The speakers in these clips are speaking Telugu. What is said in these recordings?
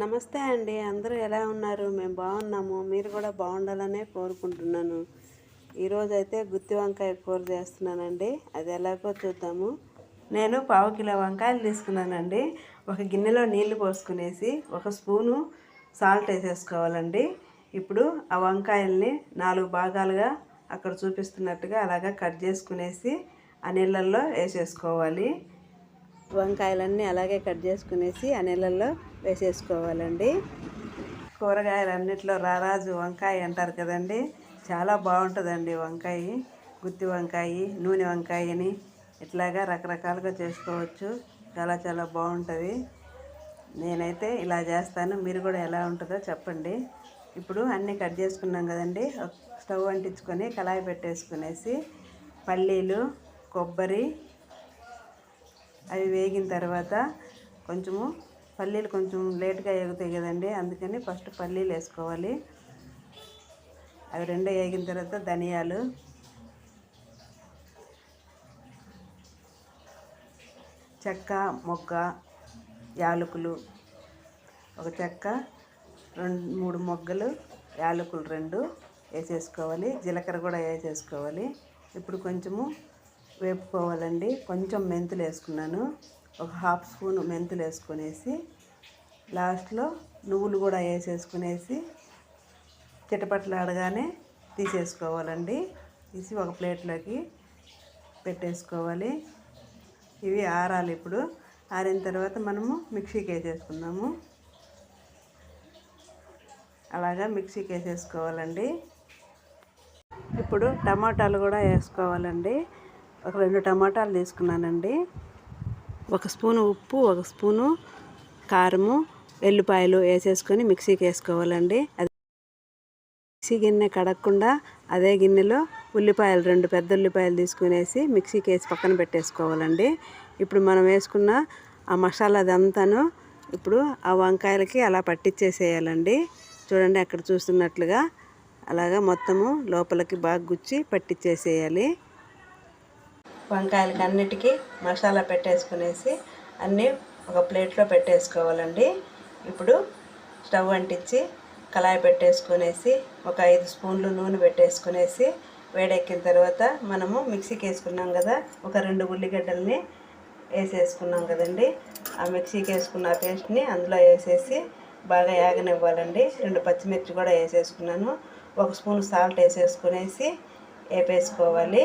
నమస్తే అండి. అందరూ ఎలా ఉన్నారు? మేము బాగున్నాము. మీరు కూడా బాగుండాలనే కోరుకుంటున్నాను. ఈరోజు అయితే గుత్తి వంకాయ కూర చేస్తున్నానండి. అది ఎలాగో చూద్దాము. నేను పావు కిలో వంకాయలు తీసుకున్నానండి. ఒక గిన్నెలో నీళ్ళు పోసుకునేసి ఒక స్పూను సాల్ట్ వేసేసుకోవాలండి. ఇప్పుడు ఆ వంకాయల్ని నాలుగు భాగాలుగా అక్కడ చూపిస్తున్నట్టుగా అలాగా కట్ చేసుకునేసి ఆ నీళ్ళల్లో వేసేసుకోవాలి. వంకాయలన్నీ అలాగే కట్ చేసుకునేసి ఆ నీళ్ళల్లో వేసేసుకోవాలండి. కూరగాయలన్నిట్లో రారాజు వంకాయ అంటారు కదండి. చాలా బాగుంటుందండి వంకాయ గుత్తి వంకాయ నూనె వంకాయని ఇట్లాగా రకరకాలుగా చేసుకోవచ్చు. చాలా చాలా బాగుంటుంది. నేనైతే ఇలా చేస్తాను. మీరు కూడా ఎలా ఉంటుందో చెప్పండి. ఇప్పుడు అన్నీ కట్ చేసుకున్నాం కదండి. స్టవ్ అంటించుకొని కళాయి పెట్టేసుకునేసి పల్లీలు కొబ్బరి అవి వేగిన తర్వాత కొంచెము పల్లీలు కొంచెం లేట్గా వేగుతాయి కదండి అందుకని ఫస్ట్ పల్లీలు వేసుకోవాలి. అవి రెండు వేగిన తర్వాత ధనియాలు. చెక్క మొగ్గ యాలకులు. ఒక చెక్క రెండు మూడు మొగ్గలు యాలకులు రెండు వేసేసుకోవాలి. జీలకర్ర కూడా వేసేసుకోవాలి. ఇప్పుడు కొంచెము వేపుకోవాలండి. కొంచెం మెంతులు వేసుకున్నాను. ఒక హాఫ్ స్పూన్ మెంతులు వేసుకునేసి లాస్ట్లో నువ్వులు కూడా వేసేసుకునేసి చిటపట్లాడగానే తీసేసుకోవాలండి. తీసి ఒక ప్లేట్లోకి పెట్టేసుకోవాలి. ఇవి ఆరాలి ఇప్పుడు. ఆరిన తర్వాత మనము మిక్సీకి వేసేసుకుందాము. అలాగా మిక్సీకి వేసేసుకోవాలండి. ఇప్పుడు టమాటాలు కూడా వేసుకోవాలండి. ఒక రెండు టమాటాలు తీసుకున్నానండి. ఒక స్పూను ఉప్పు ఒక స్పూను కారము వెల్లిపాయలు వేసేసుకొని మిక్సీకి వేసుకోవాలండి. అది మిక్సీ గిన్నె కడగకుండా అదే గిన్నెలో ఉల్లిపాయలు రెండు పెద్ద ఉల్లిపాయలు తీసుకునేసి మిక్సీకి వేసి పక్కన పెట్టేసుకోవాలండి. ఇప్పుడు మనం వేసుకున్న ఆ మసాలా అదంతాను ఇప్పుడు ఆ వంకాయలకి అలా పట్టించేసేయాలండి చూడండి అక్కడ చూస్తున్నట్లుగా అలాగా మొత్తము లోపలికి బాగా గుచ్చి పట్టించేసేయాలి వంకాయలకి అన్నిటికీ మసాలా పెట్టేసుకునేసి అన్నీ ఒక ప్లేట్లో పెట్టేసుకోవాలండి. ఇప్పుడు స్టవ్ అంటించి కళాయి పెట్టేసుకునేసి ఒక ఐదు స్పూన్లు నూనె పెట్టేసుకునేసి వేడెక్కిన తర్వాత మనము మిక్సీకి వేసుకున్నాం కదా ఒక రెండు ఉల్లిగడ్డల్ని వేసేసుకున్నాం కదండి. ఆ మిక్సీకి వేసుకున్న పేస్ట్ని అందులో వేసేసి బాగా యాగనివ్వాలండి. రెండు పచ్చిమిర్చి కూడా వేసేసుకున్నాను. ఒక స్పూన్ సాల్ట్ వేసేసుకునేసి వేపేసుకోవాలి.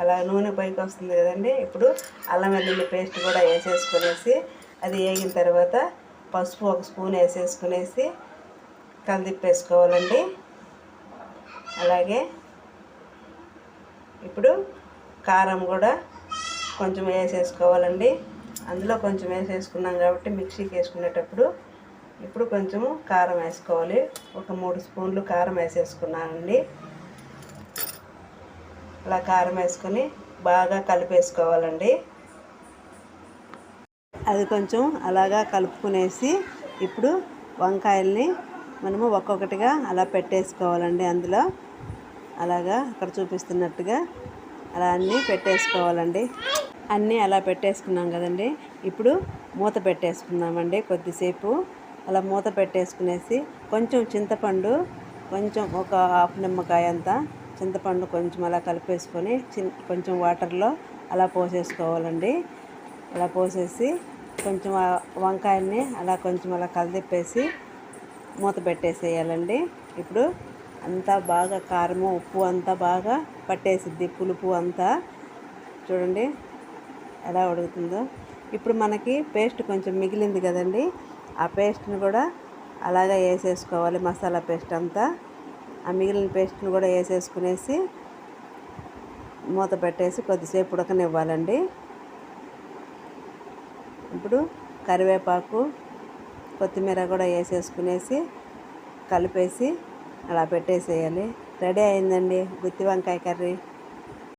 అలా నూనె పైకి వస్తుంది కదండి. ఇప్పుడు అల్లం వెల్లుల్లి పేస్ట్ కూడా వేసేసుకునేసి అది వేగిన తర్వాత పసుపు ఒక స్పూన్ వేసేసుకునేసి కలిదిప్పేసుకోవాలండి. అలాగే ఇప్పుడు కారం కూడా కొంచెం వేసేసుకోవాలండి. అందులో కొంచెం వేసేసుకున్నాం కాబట్టి మిక్సీకి వేసుకునేటప్పుడు ఇప్పుడు కొంచెము కారం వేసుకోవాలి. ఒక మూడు స్పూన్లు కారం వేసేసుకున్నానండి. అలా కారం వేసుకొని బాగా కలిపేసుకోవాలండి. అది కొంచెం అలాగా కలుపుకునేసి ఇప్పుడు వంకాయల్ని మనము ఒక్కొక్కటిగా అలా పెట్టేసుకోవాలండి అందులో. అలాగా అక్కడ చూపిస్తున్నట్టుగా అలా అన్నీ పెట్టేసుకోవాలండి. అన్నీ అలా పెట్టేసుకున్నాం కదండి. ఇప్పుడు మూత పెట్టేసుకుందామండి కొద్దిసేపు. అలా మూత పెట్టేసుకునేసి కొంచెం చింతపండు కొంచెం ఒక హాఫ్ నిమ్మకాయ అంతా చింతపండు కొంచెం అలా కలిపేసుకొని కొంచెం వాటర్లో అలా పోసేసుకోవాలండి. అలా పోసేసి కొంచెం వంకాయల్ని అలా కొంచెం అలా కలిదిప్పేసి మూత పెట్టేసేయాలండి. ఇప్పుడు అంతా బాగా కారము ఉప్పు అంతా బాగా పట్టేసిద్ది. పులుపు అంతా చూడండి ఎలా ఉడుకుతుందో. ఇప్పుడు మనకి పేస్ట్ కొంచెం మిగిలింది కదండి. ఆ పేస్ట్ని కూడా అలాగే వేసేసుకోవాలి మసాలా పేస్ట్ అంతా. ఆ మిగిలిన పేస్ట్ని కూడా వేసేసుకునేసి మూత పెట్టేసి కొద్దిసేపు ఉడకనివ్వాలండి. ఇప్పుడు కరివేపాకు కొత్తిమీర కూడా వేసేసుకునేసి కలిపేసి అలా పెట్టేసేయాలి. రెడీ అయిందండి గుత్తి వంకాయ కర్రీ.